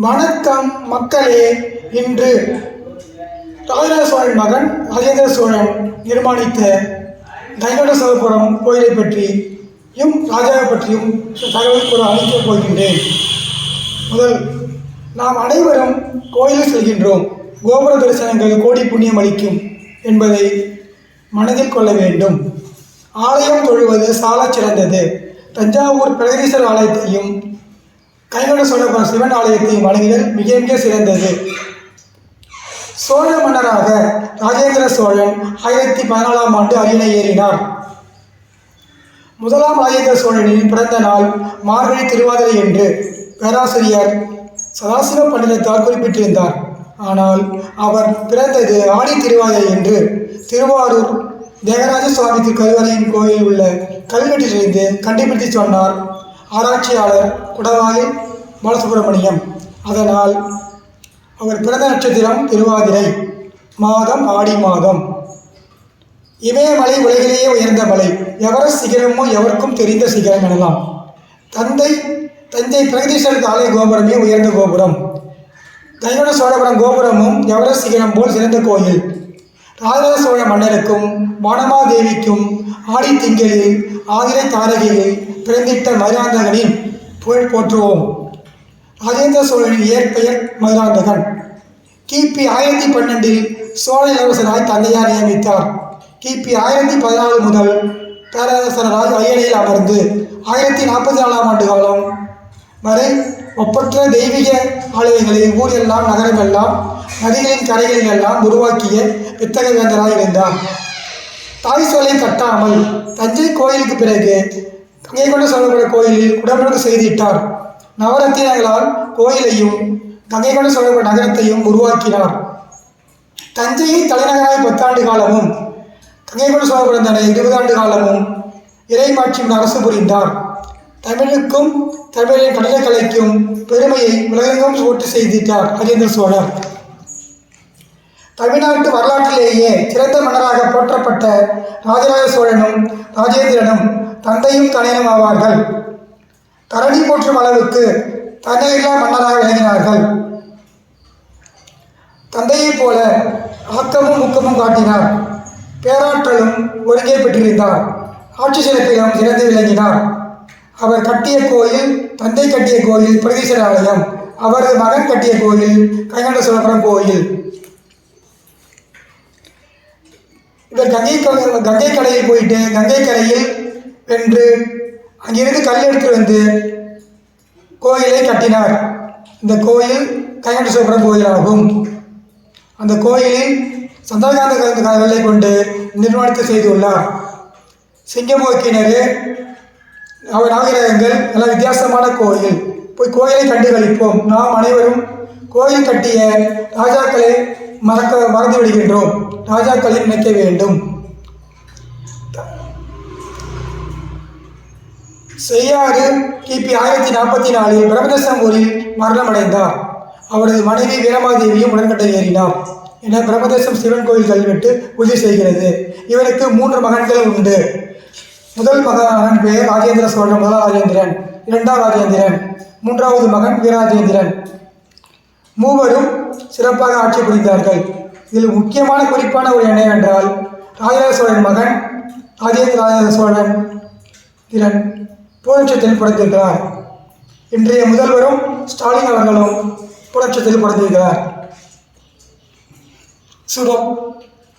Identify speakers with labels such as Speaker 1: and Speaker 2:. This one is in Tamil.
Speaker 1: வணக்கம் மக்களே இன்று ராஜராஜ சோழன் மகன் ராஜேந்திர சோழன் நிர்மாணித்த கைகண்ட சோழபுரம் கோயிலை பற்றியும் ராஜாவை பற்றியும் தகவல் கூற அளிக்கப் போகின்றேன். முதல் நாம் அனைவரும் கோயிலில் செல்கின்றோம். கோபுர தரிசனங்கள் கோடி புண்ணியம் அளிக்கும் என்பதை மனதில் கொள்ள வேண்டும். ஆலயம் தொழுவது சாலச் சிறந்தது தஞ்சாவூர் பிரகதீஸ்வரர் ஆலயத்தையும் கைகொண்ட சோழபுரம் சிவன் ஆலயத்தின் வணங்கிடல் மிக மிக சிறந்தது. சோழ மன்னராக ராஜேந்திர சோழன் ஆயிரத்தி பதினாலாம் ஆண்டு அரியணை ஏறினார். முதலாம் ராஜேந்திர சோழனின் பிறந்த நாள் மார்கழி திருவாதிரை என்று பேராசிரியர் சதாசிவ பண்டிதத்தால் குறிப்பிட்டிருந்தார். ஆனால் அவர் பிறந்தது ஆடி திருவாதிரை என்று திருவாரூர் தேவராஜ சுவாமி திருக்கருவறையின் கோயிலில் உள்ள கல்வெட்டிலிருந்து கண்டுபிடித்து சொன்னார். ஆராய்ச்சியாளர் குடவாயில் பாலசுப்ரமணியம். அதனால் அவர் பிறந்த நட்சத்திரம் திருவாதிரை மாதம் ஆடி மாதம். இமயமலை உலகிலேயே உயர்ந்த மலை. எவரஸ்ட் சிகரமோ எவருக்கும் தெரிந்த சிகரம் எனலாம். தந்தை தஞ்சை பிரகதீஸ்வரர் ஆலய கோபுரமே உயர்ந்த கோபுரம். கைவன சோழபுரம் கோபுரமும் எவரஸ்ட் சிகரம் போல் சிறந்த கோயில். ராஜராஜ சோழ மன்னருக்கும் வானமாதேவிக்கும் ஆடி திங்களில் ஆதிரை தாரகையில் பிறந்திட்ட மதுராந்தகனின் புகழ் போற்றுவோம். ராஜேந்திர சோழனின் இயற்பெயர் மதுராந்தகன் கிபி ஆயிரத்தி பன்னெண்டில் சோழ இளவரசராய் தந்தையார் நியமித்தார். கிபி ஆயிரத்தி பதினாலு முதல் பேரரசராய் அரியணையில் அமர்ந்து ஆயிரத்தி நாற்பத்தி நாலாம் ஆண்டு காலம் வரை ஒப்பற்ற தெய்வீக ஆலயங்களை ஊரெல்லாம் நகரமெல்லாம் நதிகளின் கரைகளில் எல்லாம் உருவாக்கிய வித்தக வேந்தராக இருந்தார். தாய் சோலை கட்டாமல் தஞ்சை கோயிலுக்கு பிறகு கங்கை கொண்ட சோழபுர கோயிலில் குடமுழுக்கு செய்திட்டார். நவரத்தினங்களால் கோயிலையும் கங்கை கொண்ட சோழபுர நகரத்தையும் உருவாக்கினார். தஞ்சையை தலைநகராய் பத்தாண்டு காலமும் கங்கை கொண்ட சோழபுரம் தன்னை இருபது ஆண்டு காலமும் இறைமாட்சியும் அரசு புரிந்தார். தமிழுக்கும் தமிழின் கட்டிடக்கலைக்கும் பெருமையை உலகெங்கும் சூட்டு செய்திட்டார் ராஜேந்திர சோழர் தமிழ்நாட்டு வரலாற்றிலேயே சிறந்த மன்னராக போற்றப்பட்ட ராஜராஜ சோழனும் ராஜேந்திரனும் தந்தையும் தனையனும் ஆவார்கள். தரணி போற்றும் அளவுக்கு தன்னையில்லா மன்னராக விளங்கினார்கள். தந்தையைப் போல ஆக்கமும் ஊக்கமும் காட்டினார். பேராற்றலும் ஒருங்கே பெற்றிருந்தார். ஆட்சி சிறப்பிலும் சிறந்து விளங்கினார். அவர் கட்டிய கோயில் தந்தை கட்டிய கோயில் பிரதீஸ்வர ஆலயம் அவரது மகன் கட்டிய கோயில் கைகண்ட சோழபுரம் கோயில். இவர் கங்கை கங்கை கரையில் போயிட்டு கங்கை கரையில் வென்று அங்கிருந்து கல் எடுத்து வந்து கோயிலை கட்டினார். இந்த கோயில் கைகண்ட சோழபுரம் கோயிலாகும். அந்த கோயிலில் சந்திரகாந்த கலந்து கொண்டு நிர்மாணத்தை செய்துள்ளார். சிங்கமுக கிணறு அவர் வித்தியாசமான கோயில். போய் கோயிலை கண்டு கழிப்போம் நாம் அனைவரும் கோயில் கட்டிய ராஜாக்களை மறக்க மறந்து விடுகின்றோம். ராஜாக்களை நினைக்க வேண்டும். செய்யாறு கிபி ஆயிரத்தி நாற்பத்தி நாலில் பிரம்மதேசம் ஊரில் மரணமடைந்தார். அவரது மனைவி வீரமாதேவியும் உடன்கட்டை ஏறினார். என பிரம்மதேசம் சிவன் கோயில் கல்வெட்டு உறுதி செய்கிறது. இவருக்கு மூன்று மகன்கள் உண்டு. முதல் மகன் பெயர் ராஜேந்திர சோழன் முதல் ராஜேந்திரன் இரண்டாம் ராஜேந்திரன் மூன்றாவது மகன் வீரராஜேந்திரன். மூவரும் சிறப்பாக ஆட்சி புரிந்தார்கள். இதில் முக்கியமான குறிப்பான ஒரு என்னவென்றால் ராஜராஜ சோழன் மகன் ராஜேந்திர ராஜராஜ சோழன் திறன் புரட்சத்தில் பிறந்திருக்கிறார் இன்றைய முதல்வரும் ஸ்டாலின் அவர்களும் புரட்சத்தில் பிறந்திருக்கிறார் சுடம்